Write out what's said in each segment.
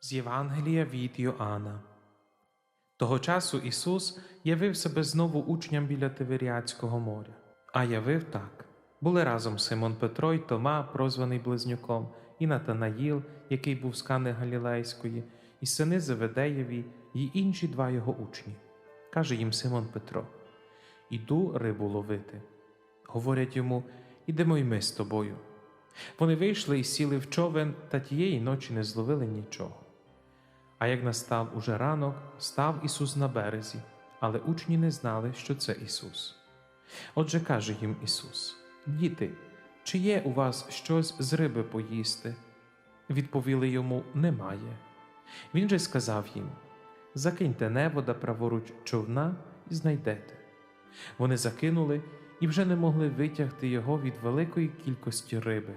З Євангелія від Йоанна. Того часу Ісус явив себе знову учням біля Тиверіадського моря, а явив так. Були разом Симон Петро й Тома, прозваний Близнюком, і Натанаїл, який був з Кани Галілейської, і сини Зеведеєві, й інші два його учні. Каже їм Симон Петро: Іду рибу ловити. Говорять йому, ідемо й ми з тобою. Вони вийшли і сіли в човен, та тієї ночі не зловили нічого. А як настав уже ранок, став Ісус на березі, але учні не знали, що це Ісус. Отже каже їм Ісус: Діти, чи є у вас щось з риби поїсти? Відповіли йому Немає. Він же сказав їм: Закиньте невода праворуч човна і знайдете. Вони закинули і вже не могли витягти його від великої кількості риби.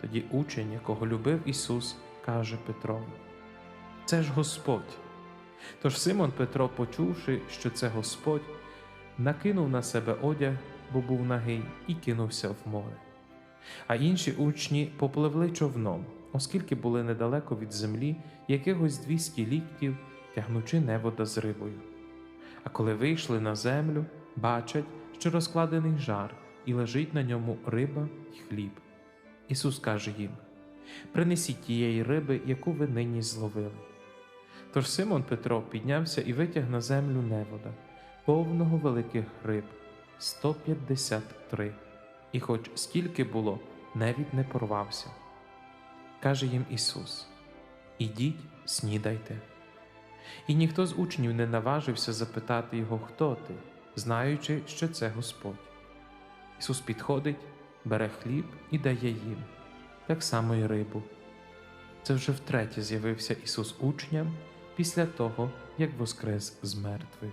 Тоді учень, якого любив Ісус, каже Петрові: Це ж Господь. Тож Симон Петро, почувши, що це Господь, накинув на себе одяг, бо був нагий, і кинувся в море. А інші учні попливли човном, оскільки були недалеко від землі якихось двісті ліктів, тягнучи невода з рибою. А коли вийшли на землю, бачать, що розкладений жар, і лежить на ньому риба й хліб. Ісус каже їм: Принесіть тієї риби, яку ви нині зловили. Тож Симон Петро піднявся і витяг на землю невода, повного великих риб 153, і хоч скільки було, навіть не порвався. Каже їм Ісус: Ідіть, снідайте. І ніхто з учнів не наважився запитати його, хто ти, знаючи, що це Господь. Ісус підходить, бере хліб і дає їм, так само й рибу. Це вже втретє з'явився Ісус учням після того, як воскрес з мертвих.